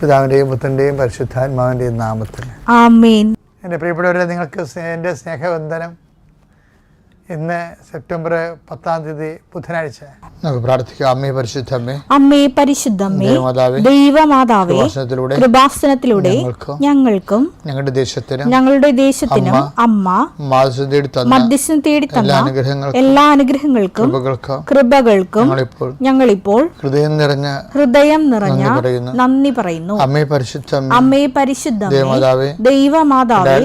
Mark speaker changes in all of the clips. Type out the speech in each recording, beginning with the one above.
Speaker 1: പിതാവിന്റെയും പുത്രന്റെയും പരിശുദ്ധാത്മാവിന്റെയും നാമത്തിൽ. എന്റെ പ്രിയപ്പെട്ടവരെ നിങ്ങൾക്ക് എന്റെ എന്റെ സ്നേഹവന്ദനം. ഇന്ന് സെപ്റ്റംബർ പത്താം തീയതി ബുധനാഴ്ച. നമുക്ക് പ്രാർത്ഥിക്കാം. അമ്മേ പരിശുദ്ധമ്മേ
Speaker 2: അമ്മേ പരിശുദ്ധമ്മേ
Speaker 1: ദേവമാതാവേ
Speaker 2: കൃപാസനത്തിലൂടെ
Speaker 1: ഞങ്ങൾക്കും ഞങ്ങളുടെ ദേശത്തിനും
Speaker 2: ഞങ്ങളുടെ ദേശത്തിനും അമ്മ മധ്യസ്ഥം തേടി
Speaker 1: എല്ലാ
Speaker 2: തന്ന
Speaker 1: അനുഗ്രഹങ്ങൾക്കും
Speaker 2: എല്ലാ അനുഗ്രഹങ്ങൾക്കും
Speaker 1: കൃപകൾക്കും ഞങ്ങളിപ്പോൾ ഹൃദയം നിറഞ്ഞ
Speaker 2: ഹൃദയം നിറഞ്ഞ
Speaker 1: നന്ദി പറയുന്നു. അമ്മേ പരിശുദ്ധ
Speaker 2: അമ്മേ പരിശുദ്ധ
Speaker 1: ദേവമാതാവേ
Speaker 2: ദൈവമാതാവേ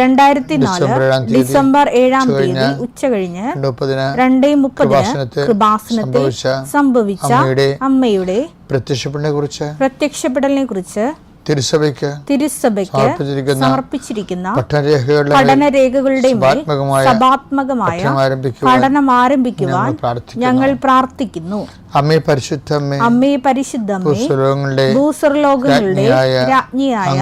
Speaker 2: രണ്ടായിരത്തി നാല്
Speaker 1: ഡിസംബർ ഏഴാം തീയതി
Speaker 2: ഡിസംബർ ഏഴാം തീയതി ഉച്ച കഴിഞ്ഞ്
Speaker 1: രണ്ട് മുപ്പതിന് കൃപാസനത്തിൽ സംഭവിച്ച അമ്മയുടെ പ്രത്യക്ഷപ്പെടലിനെ കുറിച്ച്
Speaker 2: പ്രത്യക്ഷപ്പെടലിനെ കുറിച്ച്
Speaker 1: തിരുസഭയ്ക്ക്
Speaker 2: തിരുസഭയ്ക്ക്
Speaker 1: സമർപ്പിച്ചിരിക്കുന്ന പഠനരേഖകളുടെ പഠനം ആരംഭിക്കുവാൻ ഞങ്ങൾ പ്രാർത്ഥിക്കുന്നു. അമ്മേ പരിശുദ്ധമ്മേ
Speaker 2: അമ്മേ പരിശുദ്ധമ്മേ ഭൂസ്വർലോകങ്ങളുടെ
Speaker 1: രാജ്ഞിയായ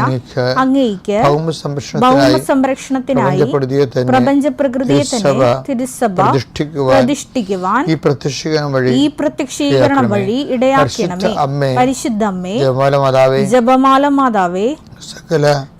Speaker 1: അങ്ങേക്ക് ഭൗമ സംരക്ഷണത്തിനായി
Speaker 2: പ്രപഞ്ച പ്രകൃതിയെ തന്നെ
Speaker 1: തിരുസഭ പ്രതിഷ്ഠിക്കുവാൻ ഈ പ്രത്യക്ഷീകരണം വഴി
Speaker 2: ഈ പ്രത്യക്ഷീകരണം വഴി ഇടയാക്കണമേ. പരിശുദ്ധമ്മേ
Speaker 1: ജപമാല മാതാവേ
Speaker 2: ജപമാല മാതാവേ
Speaker 1: സകല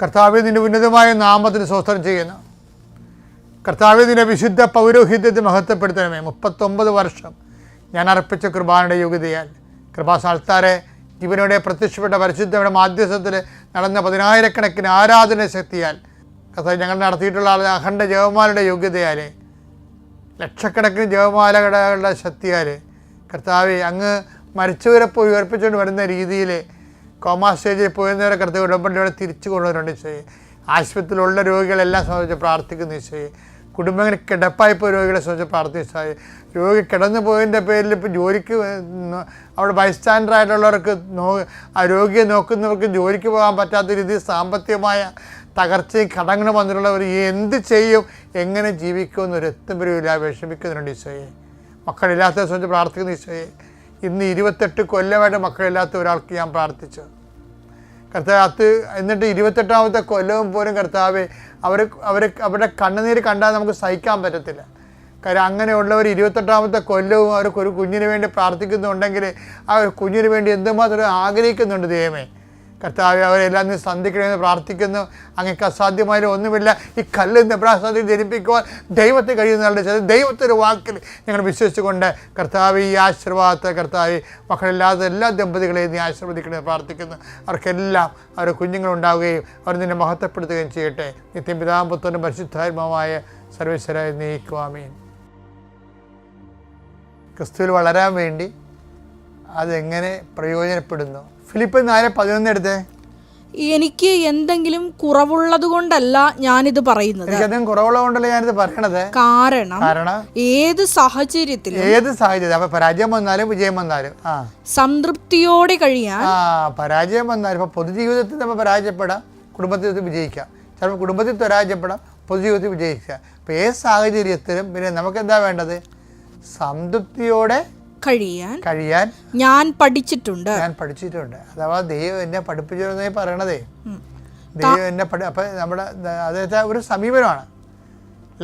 Speaker 1: കർത്താവെ നിന്റെ ഉന്നതമായ നാമത്തിന് സ്വസ്ത്രം ചെയ്യുന്നു. കർത്താവ് നിന്റെ വിശുദ്ധ പൗരോഹിത്യത്തെ മഹത്വപ്പെടുത്തണമേ. മുപ്പത്തൊമ്പത് വർഷം ഞാൻ അർപ്പിച്ച കൃപാനയുടെ യോഗ്യതയാൽ. കൃപാസാൽത്താരെ ജീവനോടെ പ്രത്യക്ഷപ്പെട്ട പരിശുദ്ധയുടെ മാധ്യസ്ഥത്തിൽ നടന്ന പതിനായിരക്കണക്കിന് ആരാധന ശക്തിയാൽ കർത്താവ് ഞങ്ങൾ നടത്തിയിട്ടുള്ള അഖണ്ഡ ജവമാലയുടെ യോഗ്യതയാൽ ലക്ഷക്കണക്കിന് ജവമാലകളുടെ ശക്തിയാൽ കർത്താവ് അങ്ങ് മരിച്ചവരെ പോയി ഉയർപ്പിച്ചുകൊണ്ട് വരുന്ന രീതിയിൽ കോമാ സ്റ്റേജിൽ പോയിരുന്നവരെ കർത്താവ് ഉടമ്പടിയോടെ തിരിച്ചു കൊണ്ടുവരുന്നുണ്ട് ഈശോയെ. ആശുപത്രിയിലുള്ള രോഗികളെല്ലാം സംബന്ധിച്ച് പ്രാർത്ഥിക്കുന്നു ഈശോയെ. കുടുംബങ്ങൾ കിടപ്പായി പോയ രോഗികളെ സംബന്ധിച്ച് പ്രാർത്ഥിച്ചായി രോഗി കിടന്നു പോയതിന്റെ പേരിൽ ഇപ്പോൾ ജോലിക്ക് അവിടെ ബൈസ്റ്റാൻഡറായിട്ടുള്ളവർക്ക് നോ ആ രോഗിയെ നോക്കുന്നവർക്ക് ജോലിക്ക് പോകാൻ പറ്റാത്ത രീതിയിൽ സാമ്പത്തികമായ തകർച്ചയും കടങ്ങളും വന്നിട്ടുള്ളവർ എന്ത് ചെയ്യും? എങ്ങനെ ജീവിക്കുമെന്ന് ഒരു എത്തും വരില്ല വിഷമിക്കുന്നുണ്ട് ഈശോയെ. മക്കളില്ലാത്തവരെ സംബന്ധിച്ച് പ്രാർത്ഥിക്കുന്ന ഈശോയെ. ഇന്ന് ഇരുപത്തെട്ട് കൊല്ലമായിട്ട് മക്കളില്ലാത്ത ഒരാൾക്ക് ഞാൻ പ്രാർത്ഥിച്ചു. കർത്താവ് അത് എന്നിട്ട് ഇരുപത്തെട്ടാമത്തെ കൊല്ലവും പോലും കർത്താവ് അവർ അവർ അവരുടെ കണ്ണുനീര് കണ്ടാൽ നമുക്ക് സഹിക്കാൻ പറ്റത്തില്ല. കാര്യം അങ്ങനെയുള്ളവർ ഇരുപത്തെട്ടാമത്തെ കൊല്ലവും അവർക്ക് ഒരു കുഞ്ഞിന് വേണ്ടി പ്രാർത്ഥിക്കുന്നുണ്ടെങ്കിൽ ആ കുഞ്ഞിന് വേണ്ടി എന്തുമാത്രം ആഗ്രഹിക്കുന്നുണ്ട് ദൈവമേ. കർത്താവ് അവരെല്ലാം നീ സന്ധിക്കണമെന്ന് പ്രാർത്ഥിക്കുന്നു. അങ്ങക്ക് അസാധ്യമായ ഒന്നുമില്ല. ഈ കല്ല് നെബ്രാസാദി ജനിപ്പിക്കുവാൻ ദൈവത്തെ കഴിയുന്നവരുടെ ചില ദൈവത്തിന്റെ വാക്കിൽ ഞങ്ങൾ വിശ്വസിച്ചുകൊണ്ട് കർത്താവ് ഈ ആശീർവാദത്തെ കർത്താവ് മക്കളില്ലാത്ത എല്ലാ ദമ്പതികളെയും നീ ആശീർവദിക്കണമെന്ന് പ്രാർത്ഥിക്കുന്നു. അവർക്കെല്ലാം അവരുടെ കുഞ്ഞുങ്ങളുണ്ടാവുകയും അവർ നിന്നെ മഹത്വപ്പെടുത്തുകയും ചെയ്യട്ടെ. നിത്യം പിതാമ്പുത്രനും പരിശുദ്ധാത്മാവായ സർവേശ്വരായി നീക്കുവാമീൻ ക്രിസ്തുവിൽ വളരാൻ വേണ്ടി അതെങ്ങനെ പ്രയോജനപ്പെടുന്നു? ഫിലിപ്പ് നാല് പതിനൊന്ന് എടുത്തേ?
Speaker 3: എനിക്ക് എന്തെങ്കിലും കുറവുള്ളത് കൊണ്ടല്ല ഞാനിത് പറയുന്നത്.
Speaker 1: കുറവുള്ളതുകൊണ്ടല്ലേ ഞാനിത് പറയണത്?
Speaker 3: കാരണം ഏത് സാഹചര്യത്തിലും
Speaker 1: ഏത് സാഹചര്യം? അപ്പൊ പരാജയം വന്നാലും വിജയം വന്നാലും.
Speaker 3: സംതൃപ്തിയോടെ കഴിയാൻ
Speaker 1: പരാജയം വന്നാലും. ഇപ്പൊ പൊതുജീവിതത്തിൽ നമ്മൾ പരാജയപ്പെടാം കുടുംബത്തിൽ വിജയിക്കാം. ചിലപ്പോൾ കുടുംബത്തിൽ പരാജയപ്പെടാം പൊതുജീവിതത്തിൽ വിജയിക്കുക അപ്പോൾ ഏത് സാഹചര്യത്തിലും പിന്നെ നമുക്ക് എന്താ വേണ്ടത്? സംതൃപ്തിയോടെ
Speaker 3: കഴിയാൻ
Speaker 1: കഴിയാൻ
Speaker 3: ഞാൻ പഠിച്ചിട്ടുണ്ട്.
Speaker 1: ഞാൻ പഠിച്ചിട്ടുണ്ട്. അഥവാ ദൈവം എന്നെ പഠിപ്പിച്ചിരുന്നേ പറയണതേ. ദൈവം എന്നെ പഠി അപ്പം നമ്മുടെ അതായത് ഒരു സമീപനമാണ്.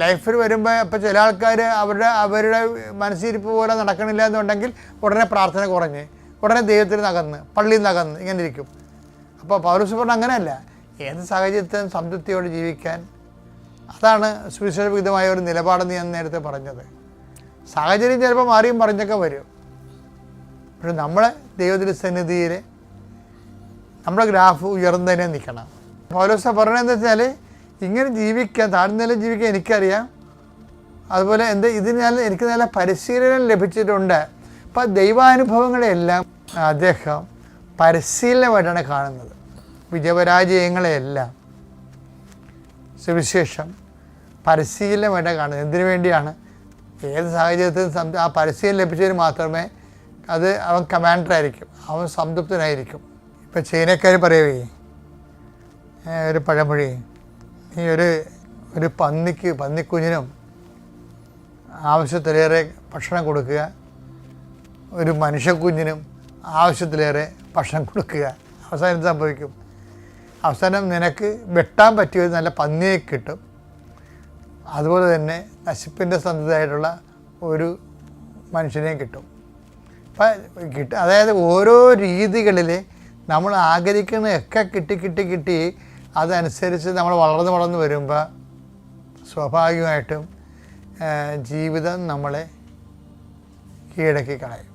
Speaker 1: ലൈഫിൽ വരുമ്പോൾ ഇപ്പം ചില ആൾക്കാർ അവരുടെ അവരുടെ മനസ്സിരിപ്പ് പോലെ നടക്കണില്ല എന്നുണ്ടെങ്കിൽ ഉടനെ പ്രാർത്ഥന കുറഞ്ഞ് ഉടനെ ദൈവത്തിൽ നകന്ന് പള്ളിയിൽ നകന്ന് ഇങ്ങനെ ഇരിക്കും. അപ്പോൾ പൗരസ് പറഞ്ഞ അങ്ങനെയല്ല. ഏത് സാഹചര്യത്തിലും സംതൃപ്തിയോടെ ജീവിക്കാൻ അതാണ് സുവിശേഷവിധമായ ഒരു നിലപാടെന്ന് ഞാൻ നേരത്തെ പറഞ്ഞത്. സാഹചര്യം ചിലപ്പോൾ മാറിയും പറഞ്ഞൊക്കെ വരും. പക്ഷെ നമ്മളെ ദൈവത്തിന്റെ സന്നിധിയിൽ നമ്മുടെ ഗ്രാഫ് ഉയർന്നതിനെ നിൽക്കണം. പൗലോസ പറയണതെന്ന് വെച്ചാൽ ഇങ്ങനെ ജീവിക്കാൻ താഴ്ന്ന നില ജീവിക്കാൻ എനിക്കറിയാം. അതുപോലെ എന്താ ഇതിന് ഞാൻ എനിക്ക് നല്ല പരിശീലനം ലഭിച്ചിട്ടുണ്ട്. അപ്പം ദൈവാനുഭവങ്ങളെല്ലാം അദ്ദേഹം പരിശീലനമായിട്ടാണ് കാണുന്നത്. വിജയപരാജയങ്ങളെയെല്ലാം സുവിശേഷം പരിശീലനമായിട്ടാണ് കാണുന്നത്. എന്തിനു വേണ്ടിയാണ്? ഏത് സാഹചര്യത്തിലും ആ പരിശീലനം ലഭിച്ചതിന് മാത്രമേ അത് അവൻ കമാൻഡർ ആയിരിക്കും. അവൻ സംതൃപ്തനായിരിക്കും. ഇപ്പം ചൈനക്കാർ പറയവേ ഒരു പഴമൊഴി. നീ ഒരു ഒരു പന്നിക്ക് പന്നിക്കുഞ്ഞിനും ആവശ്യത്തിലേറെ ഭക്ഷണം കൊടുക്കുക. ഒരു മനുഷ്യക്കുഞ്ഞിനും ആവശ്യത്തിലേറെ ഭക്ഷണം കൊടുക്കുക. അവസാനം എന്ത് സംഭവിക്കും? അവസാനം നിനക്ക് വെട്ടാൻ പറ്റിയ ഒരു നല്ല പന്നിയെ കിട്ടും. അതുപോലെ തന്നെ നശിപ്പിന്റെ സന്ധതയായിട്ടുള്ള ഒരു മനുഷ്യനെയും കിട്ടും. അപ്പം കിട്ട അതായത് ഓരോ രീതികളിൽ നമ്മൾ ആഗ്രഹിക്കുന്നതൊക്കെ കിട്ടി കിട്ടി കിട്ടി അതനുസരിച്ച് നമ്മൾ വളർന്ന് വളർന്ന് വരുമ്പോൾ സ്വാഭാവികമായിട്ടും ജീവിതം നമ്മളെ കീഴടക്കി കളയും.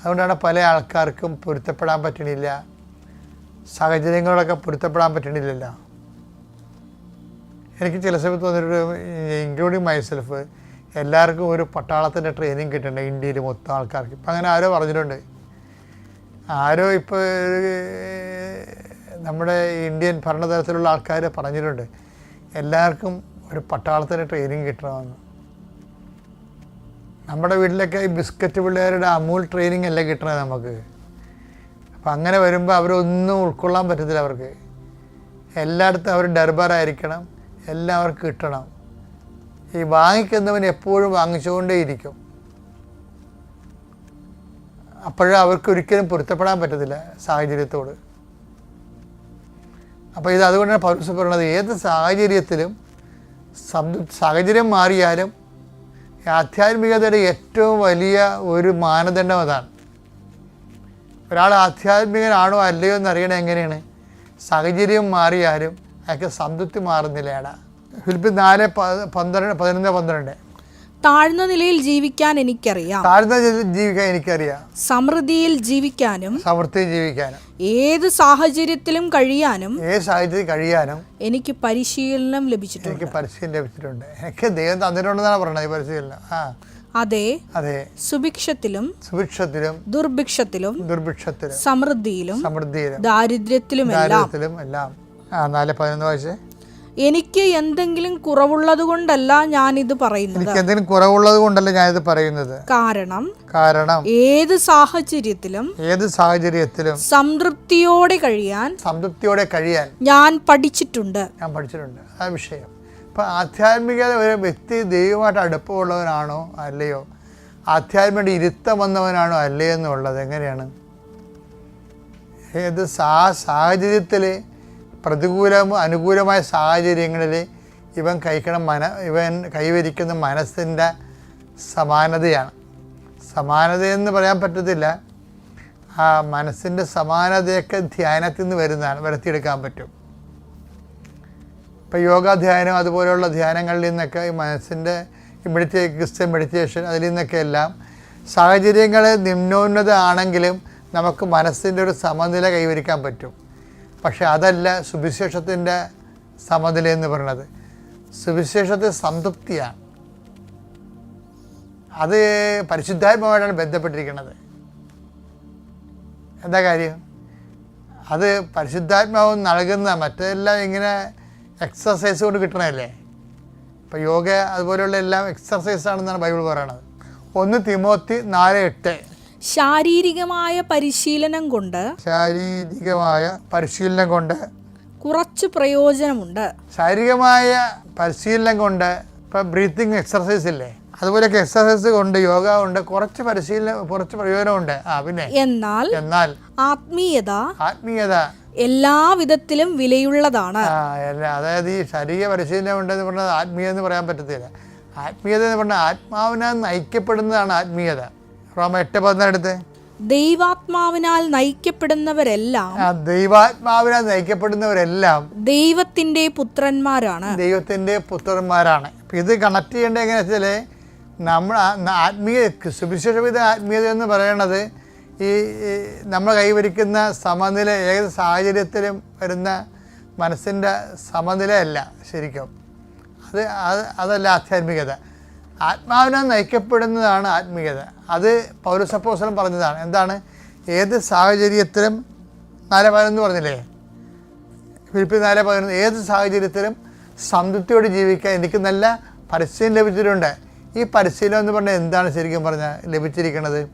Speaker 1: അതുകൊണ്ടാണ് പല ആൾക്കാർക്കും പൊരുത്തപ്പെടാൻ പറ്റണില്ല. സാഹചര്യങ്ങളൊക്കെ പൊരുത്തപ്പെടാൻ പറ്റണില്ലല്ലോ. എനിക്ക് ചില സമയത്ത് തോന്നിയിട്ട് ഇൻക്ലൂഡിങ് മൈസെൽഫ് എല്ലാവർക്കും ഒരു പട്ടാളത്തിന്റെ ട്രെയിനിങ് കിട്ടുന്നുണ്ട് ഇന്ത്യയിൽ മൊത്തം ആൾക്കാർക്ക്. ഇപ്പം അങ്ങനെ ആരോ പറഞ്ഞിട്ടുണ്ട്. ആരോ ഇപ്പോൾ നമ്മുടെ ഇന്ത്യൻ ഭരണതലത്തിലുള്ള ആൾക്കാർ പറഞ്ഞിട്ടുണ്ട്. എല്ലാവർക്കും ഒരു പട്ടാളത്തിന്റെ ട്രെയിനിങ് കിട്ടണമെന്ന്. നമ്മുടെ വീട്ടിലൊക്കെ ഈ ബിസ്ക്കറ്റ് പിള്ളേരുടെ അമൂൽ ട്രെയിനിങ് അല്ലേ കിട്ടണത് നമുക്ക്? അപ്പം അങ്ങനെ വരുമ്പോൾ അവരൊന്നും ഉൾക്കൊള്ളാൻ പറ്റത്തില്ല അവർക്ക്. എല്ലായിടത്തും അവർ ഡർബാറായിരിക്കണം എല്ലാവർക്കും കിട്ടണം. ഈ വാങ്ങിക്കുന്നവൻ എപ്പോഴും വാങ്ങിച്ചുകൊണ്ടേയിരിക്കും. അപ്പോഴും അവർക്ക് ഒരിക്കലും പൊരുത്തപ്പെടാൻ പറ്റത്തില്ല സാഹചര്യത്തോട്. അപ്പോൾ ഇത് അതുകൊണ്ടാണ് പൗരസ് പറയുന്നത് ഏത് സാഹചര്യത്തിലും സംതൃ സാഹചര്യം മാറിയാലും ആധ്യാത്മികതയുടെ ഏറ്റവും വലിയ ഒരു മാനദണ്ഡം അതാണ്. ഒരാൾ ആധ്യാത്മികനാണോ അല്ലയോ എന്നറിയണത് എങ്ങനെയാണ്? സാഹചര്യം മാറിയാലും അയാൾക്ക് സംതൃപ്തി മാറുന്നില്ലേടാ ഫിലിപ്പ് നാല് പന്ത്രണ്ട് പതിനൊന്ന് പന്ത്രണ്ട്.
Speaker 3: താഴ്ന്ന നിലയിൽ ജീവിക്കാൻ എനിക്കറിയാം.
Speaker 1: താഴ്ന്ന ജീവിക്കാൻ എനിക്കറിയാം.
Speaker 3: സമൃദ്ധിയിൽ ജീവിക്കാനും
Speaker 1: സമൃദ്ധി ജീവിക്കാനും.
Speaker 3: ഏത് സാഹചര്യത്തിലും കഴിയാനും
Speaker 1: ഏത് സാഹചര്യത്തിൽ കഴിയാനും
Speaker 3: എനിക്ക് പരിശീലനം ലഭിച്ചിട്ടുണ്ട്.
Speaker 1: എനിക്ക് പരിശീലനം ലഭിച്ചിട്ടുണ്ട്. എനിക്ക് ദൈവം തന്നിട്ടുണ്ടെന്നാണ് പറയുന്നത് ഈ പരിശീലനം. ആ.
Speaker 3: അതെ.
Speaker 1: അതെ.
Speaker 3: സുഭിക്ഷത്തിലും
Speaker 1: സുഭിക്ഷത്തിലും
Speaker 3: ദുർഭിക്ഷത്തിലും
Speaker 1: ദുർഭിക്ഷത്തിലും
Speaker 3: സമൃദ്ധിയിലും
Speaker 1: സമൃദ്ധിയിലും
Speaker 3: ദാരിദ്ര്യത്തിലുമെല്ലാം.
Speaker 1: ദാരിദ്ര്യത്തിലും എല്ലാം ആ നാല് പതിനൊന്ന് വയസ്സ്
Speaker 3: എനിക്ക് എന്തെങ്കിലും കുറവുള്ളത് കൊണ്ടല്ല ഞാനിത് പറയുന്നത്.
Speaker 1: എനിക്ക് എന്തെങ്കിലും കുറവുള്ളത് കൊണ്ടല്ല ഞാനിത് പറയുന്നത്.
Speaker 3: കാരണം
Speaker 1: കാരണം
Speaker 3: ഏത് സാഹചര്യത്തിലും
Speaker 1: ഏത് സാഹചര്യത്തിലും
Speaker 3: സംതൃപ്തിയോടെ കഴിയാൻ
Speaker 1: സംതൃപ്തിയോടെ കഴിയാൻ
Speaker 3: ഞാൻ പഠിച്ചിട്ടുണ്ട്.
Speaker 1: ഞാൻ പഠിച്ചിട്ടുണ്ട്. ആ വിഷയം. ഇപ്പം ആധ്യാത്മികത ഒരു വ്യക്തി ദൈവമായിട്ട് അടുപ്പമുള്ളവനാണോ അല്ലയോ? ആധ്യാത്മിക ഇരുത്തം വന്നവനാണോ അല്ലയോ എന്നുള്ളത് എങ്ങനെയാണ്? ഏത് സാ സാഹചര്യത്തിൽ പ്രതികൂലമോ അനുകൂലമായ സാഹചര്യങ്ങളിൽ ഇവൻ കഴിക്കണം മന ഇവൻ കൈവരിക്കുന്ന മനസ്സിന്റെ സമാനതയാണ്. സമാനതയെന്ന് പറയാൻ പറ്റത്തില്ല. ആ മനസ്സിന്റെ സമാനതയൊക്കെ ധ്യാനത്തിൽ നിന്ന് വരുന്നതാണ് വരുത്തിയെടുക്കാൻ പറ്റും. ഇപ്പോൾ യോഗ ധ്യാനം അതുപോലെയുള്ള ധ്യാനങ്ങളിൽ നിന്നൊക്കെ ഈ മനസ്സിന്റെ മെഡിറ്റേ ക്രിസ്ത്യൻ മെഡിറ്റേഷൻ അതിൽ നിന്നൊക്കെ എല്ലാം സാഹചര്യങ്ങൾ നിമ്നോന്നത ആണെങ്കിലും നമുക്ക് മനസ്സിന്റെ ഒരു സമനില കൈവരിക്കാൻ പറ്റും. പക്ഷെ അതല്ല സുവിശേഷത്തിന്റെ സമനില എന്ന് പറയുന്നത്. സുവിശേഷത്തെ സംതൃപ്തിയാണ്. അത് പരിശുദ്ധാത്മാവായിട്ടാണ് ബന്ധപ്പെട്ടിരിക്കുന്നത്. എന്താ കാര്യം? അത് പരിശുദ്ധാത്മാവ് നൽകുന്ന മറ്റെല്ലാം ഇങ്ങനെ എക്സസൈസ് കൊണ്ട് കിട്ടണമല്ലേ ഇപ്പോൾ യോഗ അതുപോലെയുള്ള എല്ലാം എക്സസൈസ് ആണെന്നാണ് ബൈബിൾ പറയണത് ഒന്ന് തിമോത്തി നാല് എട്ട്.
Speaker 3: ശാരീരികമായ പരിശീലനം കൊണ്ട്
Speaker 1: ശാരീരികമായ പരിശീലനം കൊണ്ട്
Speaker 3: കുറച്ച് പ്രയോജനമുണ്ട്.
Speaker 1: ശാരീരികമായ പരിശീലനം കൊണ്ട് ഇപ്പൊ ബ്രീത്തിങ് എക്സർസൈസ് ഇല്ലേ? അതുപോലെയൊക്കെ എക്സസൈസ് കൊണ്ട് യോഗ ഉണ്ട് കുറച്ച് പരിശീലനം കുറച്ച് പ്രയോജനമുണ്ട്. ആ പിന്നെ?
Speaker 3: എന്നാൽ
Speaker 1: എന്നാൽ
Speaker 3: ആത്മീയത
Speaker 1: ആത്മീയത
Speaker 3: എല്ലാ വിധത്തിലും വിലയുള്ളതാണ്.
Speaker 1: ആ അതായത് ഈ ശരീര പരിശീലനം ഉണ്ടെന്ന് പറഞ്ഞാൽ ആത്മീയത എന്ന് പറയാൻ പറ്റത്തില്ല. ആത്മീയത എന്ന് പറഞ്ഞാൽ ആത്മാവിനാൽ നയിക്കപ്പെടുന്നതാണ് ആത്മീയത. റോമ എട്ട് പതിനെടുത്ത്
Speaker 3: ദൈവാത്മാവിനാൽ നയിക്കപ്പെടുന്നവരെല്ലാം
Speaker 1: ദൈവാത്മാവിനാൽ നയിക്കപ്പെടുന്നവരെല്ലാം
Speaker 3: ദൈവത്തിന്റെ പുത്രന്മാരാണ്.
Speaker 1: ദൈവത്തിന്റെ പുത്രന്മാരാണ്. ഇത് കണക്ട് ചെയ്യേണ്ടത് എങ്ങനെയാ വെച്ചാൽ നമ്മൾ ആത്മീയ സുവിശേഷവിധ ആത്മീയത എന്ന് പറയുന്നത് ഈ ഈ നമ്മൾ കൈവരിക്കുന്ന സമനില ഏത് സാഹചര്യത്തിലും വരുന്ന മനസ്സിന്റെ സമനിലയല്ല ശരിക്കും. അത് അത് അതല്ല ആധ്യാത്മികത. ആത്മാവിനാൽ നയിക്കപ്പെടുന്നതാണ് ആത്മീയത. അത് പൗരസപ്പോസലം പറഞ്ഞതാണ്. എന്താണ്? ഏത് സാഹചര്യത്തിലും നാല് പതിനൊന്ന് പറഞ്ഞില്ലേ? ഫിലിപ്പിൻ നാല് പതിനൊന്ന്. ഏത് സാഹചര്യത്തിലും സംതൃപ്തിയോടെ ജീവിക്കാൻ എനിക്ക് നല്ല പരിശീലനം ലഭിച്ചിട്ടുണ്ട്. ഈ പരിശീലനം എന്ന് പറഞ്ഞാൽ എന്താണ് ശരിക്കും പറഞ്ഞാൽ ലഭിച്ചിരിക്കുന്നത്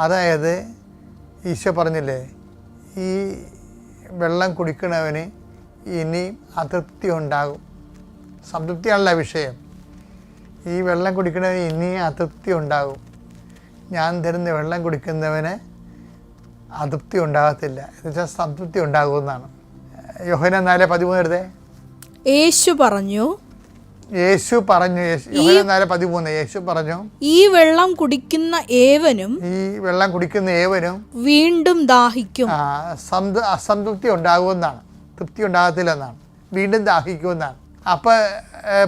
Speaker 1: അതായത് ഈശോ പറഞ്ഞില്ലേ ഈ വെള്ളം കുടിക്കണവന് ഇനി അതൃപ്തി ഉണ്ടാകും. സംതൃപ്തിയാണല്ല വിഷയം. ഈ വെള്ളം കുടിക്കുന്നവന് ഇനി അതൃപ്തി ഉണ്ടാകും. ഞാൻ തരുന്ന വെള്ളം കുടിക്കുന്നവന് അതൃപ്തി ഉണ്ടാകത്തില്ല. എന്നുവെച്ചാൽ സംതൃപ്തി ഉണ്ടാകുമെന്നാണ്. യോഹന നാല് പതിമൂന്ന് എടുത്തേ
Speaker 3: യേശു പറഞ്ഞു
Speaker 1: യേശു പറഞ്ഞു യേശു യോഹന നാല് പതിമൂന്ന്. യേശു പറഞ്ഞു
Speaker 3: ഈ വെള്ളം കുടിക്കുന്ന ഏവനും
Speaker 1: ഈ വെള്ളം കുടിക്കുന്ന ഏവനും
Speaker 3: വീണ്ടും ദാഹിക്കും.
Speaker 1: അസംതൃപ്തി ഉണ്ടാകുമെന്നാണ്. തൃപ്തി ഉണ്ടാകത്തില്ലെന്നാണ് വീണ്ടും ദാഹിക്കുമെന്നാണ്. അപ്പോൾ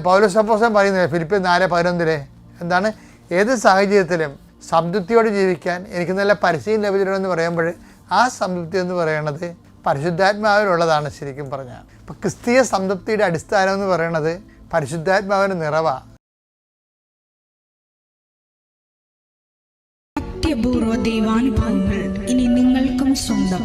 Speaker 1: പൗരസപ്പോസം പറയുന്നത് ഫിലിപ്പ് നാല് പതിനൊന്നിലെ? എന്താണ്? ഏത് സാഹചര്യത്തിലും സംതൃപ്തിയോടെ ജീവിക്കാൻ എനിക്ക് നല്ല പരിശീലനം ലഭിച്ചിട്ടുണ്ടെന്ന് പറയുമ്പോൾ ആ സംതൃപ്തി എന്ന് പറയുന്നത് പരിശുദ്ധാത്മാവിലുള്ളതാണ് ശരിക്കും പറഞ്ഞാൽ. ഇപ്പം ക്രിസ്തീയ സംതൃപ്തിയുടെ അടിസ്ഥാനം എന്ന് പറയുന്നത് പരിശുദ്ധാത്മാവിന്റെ നിറവാണ്
Speaker 4: ദൈവാനുഭവങ്ങൾ ഇനി നിങ്ങൾക്കും സ്വന്തം.